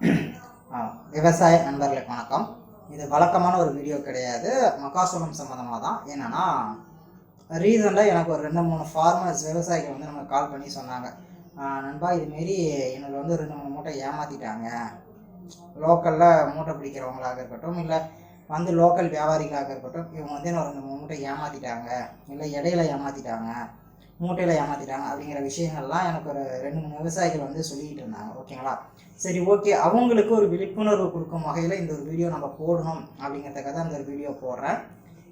விவசாய நண்பர்களுக்கு வணக்கம். இது வழக்கமான ஒரு வீடியோ கிடையாது. மக்காசோளம் சம்மந்தமாக தான் என்னென்னா ரீசெண்டாக எனக்கு ஒரு ரெண்டு மூணு ஃபார்மர்ஸ் விவசாயிகள் வந்து நமக்கு கால் பண்ணி சொன்னாங்க. நண்பா இதுமாரி எனக்கு வந்து ரெண்டு மூணு மூட்டை ஏமாற்றிட்டாங்க லோக்கலில் மூட்டை பிடிக்கிறவங்களாக இருக்கட்டும் இல்லை வந்து லோக்கல் வியாபாரிகளாக இருக்கட்டும் இவங்க வந்து என்ன ரெண்டு மூணு மூட்டை ஏமாற்றிட்டாங்க இல்லை இடையில ஏமாற்றிட்டாங்க மூட்டையில் ஏமாற்றிட்டாங்க அப்படிங்கிற விஷயங்கள்லாம் எனக்கு ஒரு ரெண்டு மூணு விவசாயிகள் வந்து சொல்லிக்கிட்டு இருந்தாங்க ஓகேங்களா? சரி ஓகே. அவங்களுக்கு ஒரு விழிப்புணர்வு கொடுக்கும் வகையில் இந்த ஒரு வீடியோ நம்ம போடணும் அப்படிங்கிறதுக்காக தான் இந்த ஒரு வீடியோ போடுறேன்.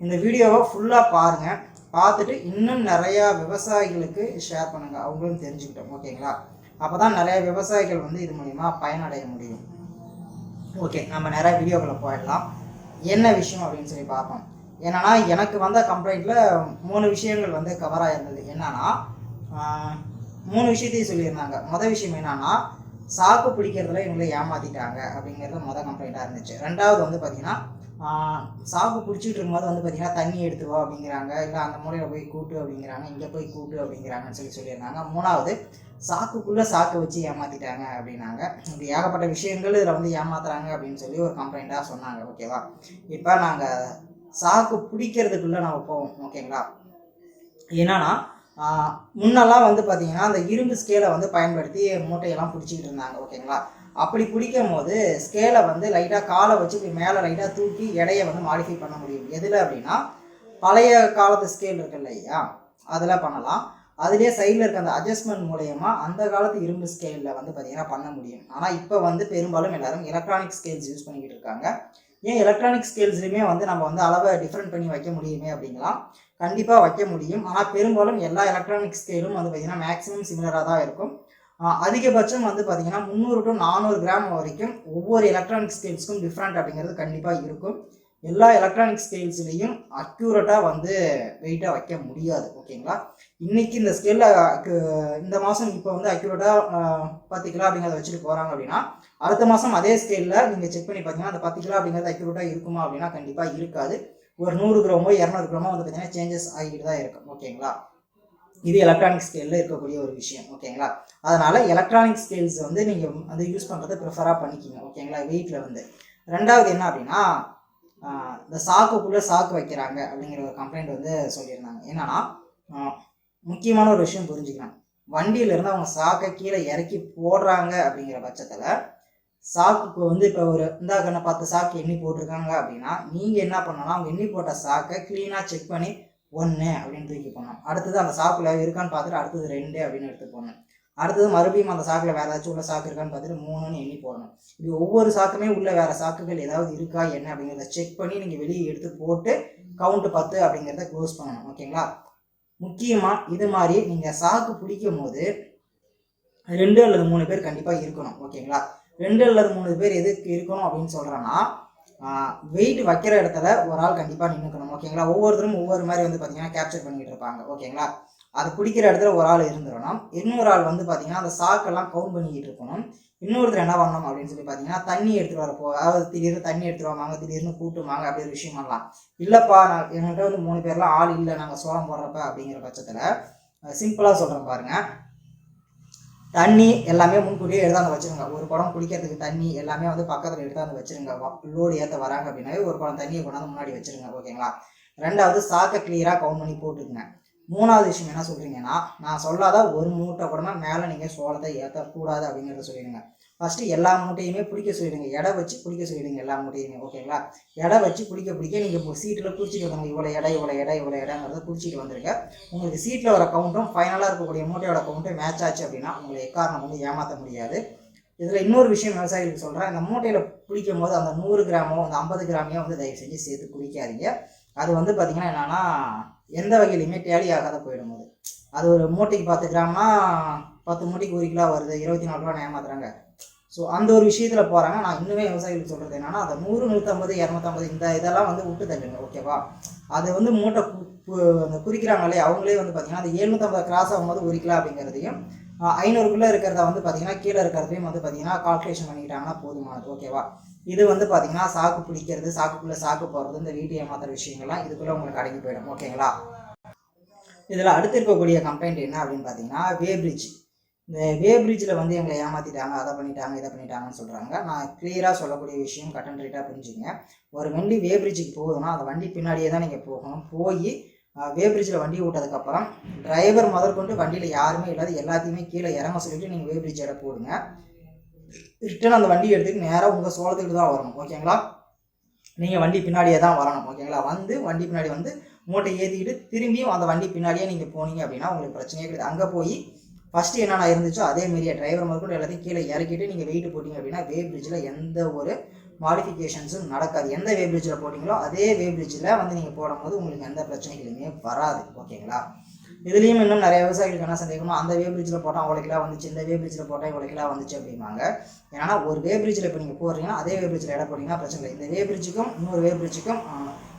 இந்த வீடியோவை ஃபுல்லாக பாருங்கள் பார்த்துட்டு இன்னும் நிறையா விவசாயிகளுக்கு ஷேர் பண்ணுங்கள் அவங்களும் தெரிஞ்சுக்கிட்டோம் ஓகேங்களா? அப்போ தான் நிறையா விவசாயிகள் வந்து இது மூலிமா பயனடைய முடியும். ஓகே நம்ம நிறையா வீடியோக்களை போயிடலாம். என்ன விஷயம் அப்படின்னு சொல்லி பார்ப்போம். என்னன்னா எனக்கு வந்த கம்ப்ளைண்ட்டில் மூணு விஷயங்கள் வந்து கவர் ஆயிருந்தது. என்னன்னா மூணு விஷயத்தையும் சொல்லியிருந்தாங்க. மொதல் விஷயம் என்னன்னா சாக்கு பிடிக்கிறதுல இவங்களை ஏமாத்திட்டாங்க அப்படிங்கிறது மொதல் கம்ப்ளைண்ட்டாக இருந்துச்சு. ரெண்டாவது வந்து பார்த்திங்கன்னா சாக்கு பிடிச்சிட்டு இருக்கும்போது வந்து பார்த்தீங்கன்னா தண்ணி எடுத்துவா அப்படிங்கிறாங்க. இல்லை அந்த மூலையில் போய் கூட்டு அப்படிங்கிறாங்க. இங்கே போய் கூட்டு அப்படிங்கிறாங்கன்னு சொல்லி சொல்லியிருந்தாங்க. மூணாவது சாக்குக்குள்ளே சாக்கு வச்சு ஏமாத்திட்டாங்க அப்படின்னாங்க. இப்படி ஏகப்பட்ட விஷயங்கள் இதில் வந்து ஏமாத்துறாங்க அப்படின்னு சொல்லி ஒரு கம்ப்ளைண்ட்டாக சொன்னாங்க. ஓகேவா? இப்போ நாங்கள் சாக்கு பிடிக்கிறதுக்குள்ளே நம்ம போவோம் ஓகேங்களா என்னன்னா முன்னெல்லாம் வந்து பார்த்தீங்கன்னா அந்த இரும்பு ஸ்கேலை வந்து பயன்படுத்தி மூட்டையெல்லாம் பிடிச்சிக்கிட்டு இருந்தாங்க ஓகேங்களா அப்படி பிடிக்கும் போது ஸ்கேலை வந்து லைட்டாக காலை வச்சு இப்படி மேலே லைட்டாக தூக்கி எடையை வந்து மாடிஃபை பண்ண முடியும். எதில் அப்படின்னா பழைய காலத்து ஸ்கேல் இருக்கு இல்லையா? அதில் பண்ணலாம். அதுலேயே சைடில் இருக்க அந்த அட்ஜஸ்ட்மெண்ட் மூலயமா அந்த காலத்து இரும்பு ஸ்கேலில் வந்து பார்த்திங்கன்னா பண்ண முடியும். ஆனால் இப்போ வந்து பெரும்பாலும் எல்லாரும் எலக்ட்ரானிக் ஸ்கேல்ஸ் யூஸ் பண்ணிக்கிட்டு இருக்காங்க. ஏன் எலக்ட்ரானிக் ஸ்கேல்ஸ்லையுமே வந்து நம்ம வந்து அளவை டிஃப்ரெண்ட் பண்ணி வைக்க முடியுமே அப்படிங்கலாம் கண்டிப்பாக வைக்க முடியும். ஆனால் பெரும்பாலும் எல்லா எலக்ட்ரானிக் ஸ்கேலும் வந்து பார்த்திங்கன்னா மேக்ஸிமம் சிமிலராக தான் இருக்கும். அதிகபட்சம் வந்து பார்த்தீங்கன்னா முந்நூறு டு நானூறு கிராம் வரைக்கும் ஒவ்வொரு எலக்ட்ரானிக் ஸ்கேல்ஸ்க்கும் டிஃப்ரெண்ட் அப்படிங்கிறது கண்டிப்பாக இருக்கும். எல்லா எலக்ட்ரானிக் ஸ்கேல்ஸ்லேயும் அக்யூரேட்டாக வந்து வெயிட்டாக வைக்க முடியாது ஓகேங்களா இன்னைக்கு இந்த ஸ்கேலில் இந்த மாதம் இப்போ வந்து அக்யூரேட்டாக பத்து கிலோ அப்படிங்கிறத வச்சுட்டு போகிறாங்க அப்படின்னா அடுத்த மாதம் அதே ஸ்கேலில் நீங்கள் செக் பண்ணி பார்த்தீங்கன்னா அந்த பத்து கிலோ அப்படிங்கிறது அக்யூரேட்டாக இருக்குமா அப்படின்னா கண்டிப்பாக இருக்காது. ஒரு நூறு கிராமோ இரநூறு கிராமோ வந்து பார்த்தீங்கன்னா சேஞ்சஸ் ஆகிட்டு தான் இருக்கும் ஓகேங்களா இது எலக்ட்ரானிக் ஸ்கேலில் இருக்கக்கூடிய ஒரு விஷயம் ஓகேங்களா அதனால் எலக்ட்ரானிக் ஸ்கேல்ஸ் வந்து நீங்கள் வந்து யூஸ் பண்ணுறதை ப்ரிஃபராக பண்ணிக்கிங்க ஓகேங்களா வெயிட்டில் வந்து. ரெண்டாவது என்ன அப்படின்னா இந்த சாக்குக்குள்ளே சாக்கு வைக்கிறாங்க அப்படிங்கிற ஒரு கம்ப்ளைண்ட் வந்து சொல்லியிருந்தாங்க. என்னன்னா முக்கியமான ஒரு விஷயம் புரிஞ்சுக்கலாம் வண்டியிலேருந்து அவங்க சாக்கை கீழே இறக்கி போடுறாங்க அப்படிங்கிற பட்சத்தில் சாக்குக்கு வந்து இப்போ ஒரு இந்தா கண்ணை பத்து சாக்கு எண்ணி போட்டிருக்காங்க அப்படின்னா நீங்கள் என்ன பண்ணணும்னா அவங்க எண்ணி போட்ட சாக்கை க்ளீனாக செக் பண்ணி ஒன்று அப்படின்னு தூக்கி போடணும். அடுத்தது அந்த சாக்குல இருக்கான்னு பார்த்துட்டு அடுத்தது ரெண்டு அப்படின்னு எடுத்து போடணும். அடுத்தது மறுபடியும் அந்த சாக்கில் வேறு ஏதாச்சும் உள்ள சாக்கு இருக்கான்னு பார்த்துட்டு மூணுன்னு எண்ணி போடணும். இப்படி ஒவ்வொரு சாக்குமே உள்ள வேறு சாக்குகள் ஏதாவது இருக்கா என்ன அப்படிங்கிறத செக் பண்ணி நீங்கள் வெளியே எடுத்து போட்டு கவுண்ட் பத்து அப்படிங்கிறத க்ளோஸ் பண்ணணும் ஓகேங்களா? முக்கியமாக இது மாதிரி நீங்கள் சாக்கு பிடிக்கும் போது ரெண்டு அல்லது மூணு பேர் கண்டிப்பாக இருக்கணும் ஓகேங்களா? ரெண்டு அல்லது மூணு பேர் எதுக்கு இருக்கணும் அப்படின்னு சொல்கிறேன்னா வெயிட் வைக்கிற இடத்துல ஒரு ஆள் கண்டிப்பாக நின்றுக்கணும் ஓகேங்களா? ஒவ்வொருத்தரும் ஒவ்வொரு மாதிரி வந்து பார்த்தீங்கன்னா கேப்சர் பண்ணிக்கிட்டு இருப்பாங்க ஓகேங்களா? அது குடிக்கிற இடத்துல ஒரு ஆள் இருந்துடணும். இன்னொரு ஆள் வந்து பார்த்தீங்கன்னா அந்த சாக்கெல்லாம் கவுண்ட் பண்ணிக்கிட்டு இருக்கணும். இன்னொருத்தர் என்ன பண்ணணும் அப்படின்னு சொல்லி பார்த்தீங்கன்னா தண்ணி எடுத்துகிட்டு வரப்போ அதாவது திடீர்னு தண்ணி எடுத்துகிட்டு வாங்க திடீர்னு கூட்டுவாங்க அப்படி ஒரு விஷயம் பண்ணலாம். இல்லைப்பா நான் எங்கள்கிட்ட வந்து மூணு பேர்லாம் ஆள் இல்லை நாங்கள் சோளம் போடுறப்ப அப்படிங்கிற பட்சத்தில் சிம்பிளாக சொல்கிறேன் பாருங்கள் தண்ணி எல்லாமே முன்கூட்டியே எடுத்தாந்து வச்சிருங்க. ஒரு குடம் குடிக்கிறதுக்கு தண்ணி எல்லாமே வந்து பக்கத்தில் எடுத்தாந்து வச்சிருங்க. லோடு ஏற்ற வராங்க அப்படின்னாவே ஒரு குடம் தண்ணியை கொண்டாந்து முன்னாடி வச்சிருங்க ஓகேங்களா ரெண்டாவது சாக்கை கிளியராக கவுண்ட் பண்ணி போட்டுக்குங்க. மூணாவது விஷயம் என்ன சொல்கிறீங்கன்னா நான் சொல்லாத ஒரு மூட்டை கூடமா மேலே நீங்கள் சோளத்தை ஏற்றக்கூடாது அப்படிங்கிறத சொல்லிடுங்க. ஃபஸ்ட்டு எல்லா மூட்டையுமே பிடிக்க சொல்லிடுங்க. எடை வச்சு பிடிக்க சொல்லிடுங்க எல்லா மூட்டையுமே ஓகேங்களா? எடை வச்சு பிடிக்க பிடிக்க நீங்கள் இப்போ சீட்டில் குறிச்சிட்டு வந்துருங்க. இவ்வளோ எடை இவ்வளோ எடை இவ்வளோ எடைங்கிறத குறிச்சிட்டு வந்துருங்க. உங்களுக்கு சீட்டில் வர கவுண்ட்டும் ஃபைனலாக இருக்கக்கூடிய மூட்டையோட கவுண்ட்டும் மேட்ச் ஆச்சு அப்படின்னா உங்களை எக்காரணம் வந்து ஏமாற்ற முடியாது. இதில் இன்னொரு விஷயம் விவசாயிகளுக்கு சொல்கிறேன் இந்த மூட்டையில் பிடிக்கும் போது அந்த நூறு கிராமோ அந்த ஐம்பது கிராமையோ வந்து தயவு செஞ்சு சேர்த்து குடிக்காதீங்க. அது வந்து பார்த்திங்கன்னா என்னென்னா எந்த வகையிலையுமே டேலி ஆகாத போயிடும் அது. அது ஒரு மூட்டைக்கு பத்து கிராம்னா பத்து மூட்டைக்கு ஒரு கிலோ வருது. இருபத்தி நாலு ரூபா ஏமாத்துறாங்க. ஸோ அந்த ஒரு விஷயத்தில் போகிறாங்க நான் இன்னுமே விவசாயிகளுக்கு சொல்கிறது என்னன்னா அந்த நூறு நூற்றம்பது இரநூத்தம்பது இந்த இதெல்லாம் வந்து விட்டு தள்ளுங்க ஓகேவா அது வந்து மூட்டை கு- அந்த குறிக்கிறாங்களே அவங்களே வந்து பார்த்தீங்கன்னா அந்த எழுநூற்றம்பது கிராஸ் ஆகும்போது ஒரு கிலோ அப்படிங்கிறதையும் ஐநூறுக்குள்ளே இருக்கிறத வந்து பார்த்தீங்கன்னா கீழே இருக்கிறதையும் வந்து பார்த்தீங்கன்னா கால்குலேஷன் பண்ணிக்கிட்டாங்கன்னா போதுமானது ஓகேவா இது வந்து பார்த்தீங்கன்னா சாக்கு பிடிக்கிறது சாக்குக்குள்ளே சாக்கு போடுறது இந்த வீட்டு ஏமாத்துற விஷயங்கள்லாம் இதுக்குள்ளே உங்களுக்கு அடங்கி போயிடும். ஓகேங்களா? இதில் அடுத்து இருக்கக்கூடிய கம்ப்ளைண்ட் என்ன அப்படின்னு பார்த்தீங்கன்னா வே பிரிட்ஜ் இந்த வே பிரிட்ஜில் வந்து எங்களை ஏமாற்றிட்டாங்க அதை பண்ணிட்டாங்க இதை பண்ணிட்டாங்கன்னு சொல்கிறாங்க நான் கிளியராக சொல்லக்கூடிய விஷயம் கட் அண்ட் ரைட்டாக புரிஞ்சுங்க. ஒரு வண்டி வே பிரிட்ஜுக்கு போகுதுன்னா அந்த வண்டி பின்னாடியே தான் நீங்கள் போகணும். போய் வே பிரிட்ஜில் வண்டி விட்டதுக்கப்புறம் டிரைவர் முதற்கொண்டு வண்டியில் யாருமே இல்லாத எல்லாத்தையுமே கீழே இறங்க சொல்லிவிட்டு நீங்கள் வே பிரிட்ஜ் போடுங்க. ரிட்டன் அந்த வண்டி எடுத்துட்டு நேராக உங்கள் சோளத்துக்கு தான் வரணும் ஓகேங்களா? நீங்கள் வண்டி பின்னாடியே தான் வரணும் ஓகேங்களா? வந்து வண்டி பின்னாடி வந்து மூட்டை ஏற்றிக்கிட்டு திரும்பியும் அந்த வண்டி பின்னாடியே நீங்கள் போனீங்க அப்படின்னா உங்களுக்கு பிரச்சனையே கிடையாது. அங்கே போய் ஃபஸ்ட்டு என்னென்ன இருந்துச்சோ அதே மாரியே டிரைவர் முதற்கொண்டு எல்லாத்தையும் கீழே இறக்கிட்டு நீங்கள் வெயிட் போட்டிங்க அப்படின்னா வே பிரிட்ஜில் எந்த ஒரு மாடிஃபிகேஷன்ஸும் நடக்காது. எந்த வே பிரிட்ஜில் போட்டிங்களோ அதே வே பிரிட்ஜில் வந்து நீங்கள் போடும்போது உங்களுக்கு எந்த பிரச்சனைகளுமே வராது ஓகேங்களா? இதுலேயும் இன்னும் நிறைய விவசாயிகளுக்கு என்ன சந்தேகமோ அந்த வே பிரிட்ஜில் போட்டால் அவ்வளோ கிலோ வந்துச்சு இந்த வே பிரிட்ஜில் போட்டால் இவ்வளோ கிலோ வந்துச்சு அப்படிம்பாங்க. ஏன்னா ஒரு வே பிரிட்ஜில் இப்போ நீங்கள் போடுறீங்கன்னா அதே வே பிரிட்ஜில் இடம் போட்டிங்கன்னா பிரச்சனை இல்லை. இந்த வே பிரிட்ஜுக்கும் இன்னொரு வே பிரிட்ஜுக்கும்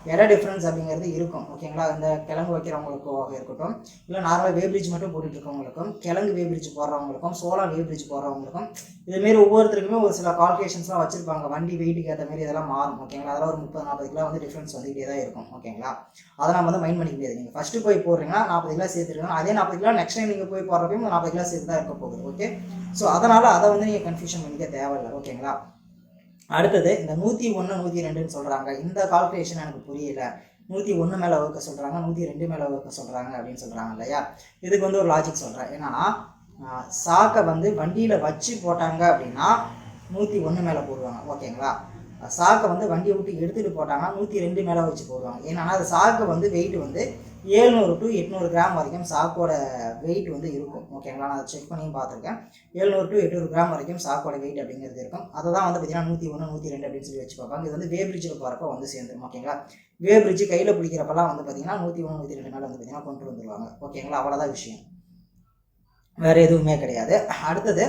இட டிஃப்ரென்ஸ் அப்படிங்கிறது இருக்கும் ஓகேங்களா இந்த கிழங்கு வைக்கிறவங்களுக்காக இருக்கட்டும் இல்லை நார்மலாக வே பிரிட்ஜ் மட்டும் போட்டுட்டு இருக்கவங்களுக்கும் கிழங்கு வே பிரிட்ஜ் போடுறவங்களுக்கும் சோலார் வே பிரிட்ஜ் போடுறவங்களுக்கும் இதுமாரி ஒவ்வொருத்தருக்குமே ஒரு சில கால்குலேஷன்ஸ்லாம் வச்சுருப்பாங்க. வண்டி வெயிட்டுக்கு ஏற்ற மாதிரி இதெல்லாம் மாறும் ஓகேங்களா அதெல்லாம் ஒரு முப்பது நாற்பது கிலோ வந்து டிஃப்ரென்ஸ் வந்துகிட்டே தான் இருக்கும் ஓகேங்களா அதை நம்ம வந்து மைண்ட் பண்ணிக்க முடியாது. நீங்கள் ஃபஸ்ட்டு போய் போடுறீங்கன்னா நாற்பது கிலோ சேர்த்துருக்கணும் அதே நாற்பது கிலோ நெக்ஸ்ட் டைம் நீங்கள் போய் போடுறப்பையும் நாற்பது கிலோ சேர்த்து தான் இருக்க போகுது ஓகே ஸோ அதனால் அதை வந்து நீங்கள் கன்ஃபியூஷன் பண்ணிக்க தேவையில்லை ஓகேங்களா அடுத்தது இந்த நூற்றி ஒன்று நூற்றி ரெண்டுன்னு சொல்கிறாங்க இந்த கால்குலேஷன் எனக்கு புரியல. நூற்றி ஒன்று மேலே வகுக்க சொல்கிறாங்க நூற்றி ரெண்டு மேலே வகுக்க சொல்கிறாங்க அப்படின்னு சொல்கிறாங்க இல்லையா? இதுக்கு வந்து ஒரு லாஜிக் சொல்கிறேன் என்னன்னா சாக்கை வந்து வண்டியில் வச்சு போட்டாங்க அப்படின்னா நூற்றி ஒன்று மேலே போடுவாங்க. ஓகேங்களா? சாக்கை வந்து வண்டியை விட்டு எடுத்துகிட்டு போட்டாங்கன்னா நூற்றி ரெண்டு மேலே வச்சு போடுவாங்க. ஏன்னா அது சாக்கு வந்து வெயிட் வந்து ஏழ்நூறு டு எட்நூறு கிராம் வரைக்கும் சாக்கோட வெயிட் வந்து இருக்கும். ஓகேங்களா நான் செக் பண்ணியும் பார்த்துருக்கேன். ஏழ்நூறு டு எட்நூறு கிராம் வரைக்கும் சாக்கோட வெயிட் அப்படிங்கிறது இருக்கும். அதை தான் வந்து பார்த்தீங்கன்னா நூற்றி ஒன்று நூற்றி ரெண்டு அப்படின்னு சொல்லி வச்சு பார்ப்பாங்க. இது வந்து வே பிரிட்ஜில் போகிறப்ப வந்து சேர்ந்துடும் ஓகேங்களா வே பிரிட்ஜ் கையில் பிடிக்கிறப்பெல்லாம் வந்து பார்த்தீங்கன்னா நூற்றி ஒன்று நூற்றி ரெண்டு நாள் வந்து பார்த்தீங்கன்னா கொண்டு வந்துருவாங்க. ஓகேங்களா அவ்வளோதான் விஷயம். வேறு எதுவுமே கிடையாது. அடுத்தது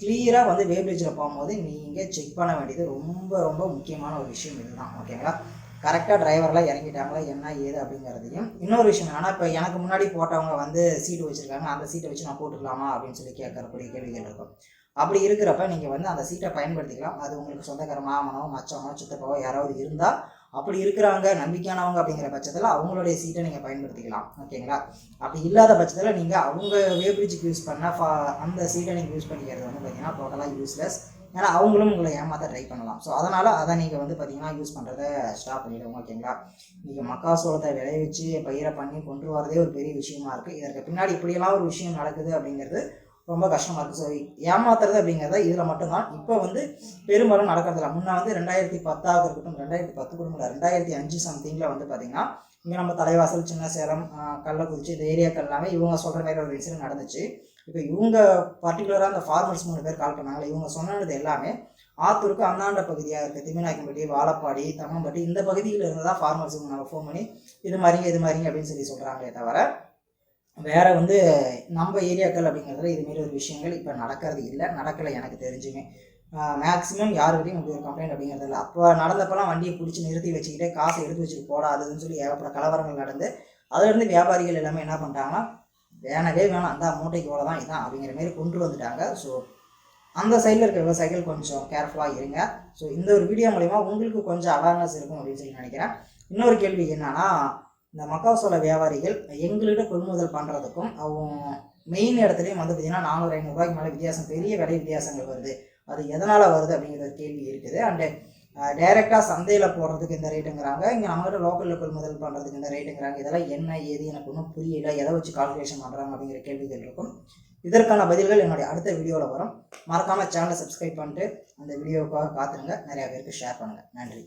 கிளியராக வந்து வே பிரிட்ஜில் போகும்போது நீங்கள் செக் பண்ண வேண்டியது ரொம்ப ரொம்ப முக்கியமான ஒரு விஷயம் இதுதான். ஓகேங்களா கரெக்டாக டிரைவர்லாம் இறங்கிட்டாங்களா என்ன ஏது அப்படிங்கிறதையும். இன்னொரு விஷயம் என்னன்னா இப்போ எனக்கு முன்னாடி போட்டவங்க வந்து சீட்டு வச்சுருக்காங்க. அந்த சீட்டை வச்சு நான் போட்டுக்கலாமா அப்படின்னு சொல்லி கேட்கறக்கூடிய கேள்விகள் இருக்கும். அப்படி இருக்கிறப்ப நீங்கள் வந்து அந்த சீட்டை பயன்படுத்திக்கலாம். அது உங்களுக்கு சொந்தக்கார மாமனோ மச்சனோ சித்தப்பாவோ யாராவது இருந்தால் அப்படி இருக்கிறாங்க நம்பிக்கையானவங்க அப்படிங்கிற பட்சத்தில் அவங்களுடைய சீட்டை நீங்கள் பயன்படுத்திக்கலாம். ஓகேங்களா? அப்படி இல்லாத பட்சத்தில் நீங்கள் அவங்க வேப்ரிட்ஜுக்கு யூஸ் பண்ண ஃபா- அந்த சீட்டை நீங்கள் யூஸ் பண்ணிக்கிறது வந்து பார்த்தீங்கன்னா டோட்டலாக யூஸ்லெஸ் ஏன்னா அவங்களும் உங்களை ஏமாற்ற ட்ரை பண்ணலாம். ஸோ அதனால் அதை நீங்கள் வந்து பார்த்தீங்கன்னா யூஸ் பண்ணுறத ஸ்டாப் பண்ணிவிடுங்க ஓகேங்களா நீங்கள் மக்காசோளத்தை விளைவிச்சு பயிரை பண்ணி கொண்டு வரதே ஒரு பெரிய விஷயமா இருக்குது இதற்கு பின்னாடி இப்படியெல்லாம் ஒரு விஷயம் நடக்குது அப்படிங்கிறது ரொம்ப கஷ்டமாக இருக்குது ஸோ ஏமாத்துறது அப்படிங்கிறத இதில் மட்டும்தான். இப்போ வந்து பெரும்பாலும் நடக்கிறதில்ல. முன்னே வந்து ரெண்டாயிரத்தி பத்தாக இருக்கட்டும் ரெண்டாயிரத்தி பத்து கூட ரெண்டாயிரத்தி அஞ்சு சம்திங்கில் வந்து பார்த்தீங்கன்னா இங்கே நம்ம தலைவாசல் சின்ன சேலம் கள்ளக்குறிச்சி இந்த ஏரியாக்கள் எல்லாமே இவங்க சொல்கிற மாதிரி ஒரு இன்சிடென்ட் நடந்துச்சு. இப்போ இவங்க பர்டிகுலராக அந்த ஃபார்மர்ஸ் மூணு பேர் கால் பண்ணாங்களே இவங்க சொன்னது எல்லாமே ஆத்தூருக்கு அந்தாண்ட பகுதியாக இருக்குது திமிநாயக்கம்பட்டி வாழப்பாடி தம்மம்பட்டி இந்த பகுதியில் இருந்து தான் ஃபார்மர்ஸ் நம்ம ஃபோன் பண்ணி இது மாதிரிங்க இது மாதிரிங்க அப்படின்னு சொல்லி சொல்கிறாங்களே தவிர வேறு வந்து நம்ம ஏரியாக்கள் அப்படிங்கிறதுல இதுமாரி ஒரு விஷயங்கள் இப்போ நடக்கிறது இல்லை நடக்கலை எனக்கு தெரிஞ்சுமே. மேக்ஸிமம் யாருக்கிட்டையும் இப்படி ஒரு கம்ப்ளைண்ட் அப்படிங்கிறது இல்லை. அப்போ நடந்தப்பெல்லாம் வண்டியை பிடிச்சி நிறுத்தி வச்சுக்கிட்டே காசை எடுத்து வச்சுட்டு போடாதுன்னு சொல்லி ஏகப்பட்ட கலவரங்கள் நடந்து அதிலிருந்து வியாபாரிகள் எல்லாமே என்ன பண்ணுறாங்கன்னா வேணவே வேணாம். அந்த மூட்டைக்கு இவ்வளோ தான் இதான் அப்படிங்கிற மாதிரி கொண்டு வந்துட்டாங்க. ஸோ அந்த சைடில் இருக்கிற விவசாயிகள் கொஞ்சம் கேர்ஃபுல்லாக இருங்க. ஸோ இந்த ஒரு வீடியோ மூலிமா உங்களுக்கு கொஞ்சம் அவேர்னஸ் இருக்கும் அப்படின்னு சொல்லி நினைக்கிறேன். இன்னொரு கேள்வி என்னன்னா இந்த மக்காசோள வியாபாரிகள் எங்கள்கிட்ட கொள்முதல் பண்ணுறதுக்கும் அவங்க மெயின் இடத்துலையும் வந்து பார்த்தீங்கன்னா நானூறு ஐநூறுரூவாய்க்கு மேலே வித்தியாசம் பெரிய விலை வித்தியாசங்கள் வருது. அது எதனால் வருது அப்படிங்கிற ஒரு கேள்வி இருக்குது. அண்டு டைரெக்டாக சந்தையில் போடுறதுக்கு இந்த ரேட்டுங்கிறாங்க இங்கே நம்மகிட்ட லோக்கலில் கொள்முதல் பண்ணுறதுக்கு இந்த ரேட்டுங்கிறாங்க இதெல்லாம் என்ன ஏது எனக்கு ஒன்றும் புரியல. எதை வச்சு கால்குலேஷன் பண்ணுறாங்க அப்படிங்கிற கேள்விகள் இருக்கும். இதற்கான பதில்கள் என்னுடைய அடுத்த வீடியோவில் வரும். மறக்காமல் சேனலை சப்ஸ்கிரைப் பண்ணிட்டு அந்த வீடியோவுக்காக காத்துருங்க. நிறையா பேருக்கு ஷேர் பண்ணுங்கள் நன்றி.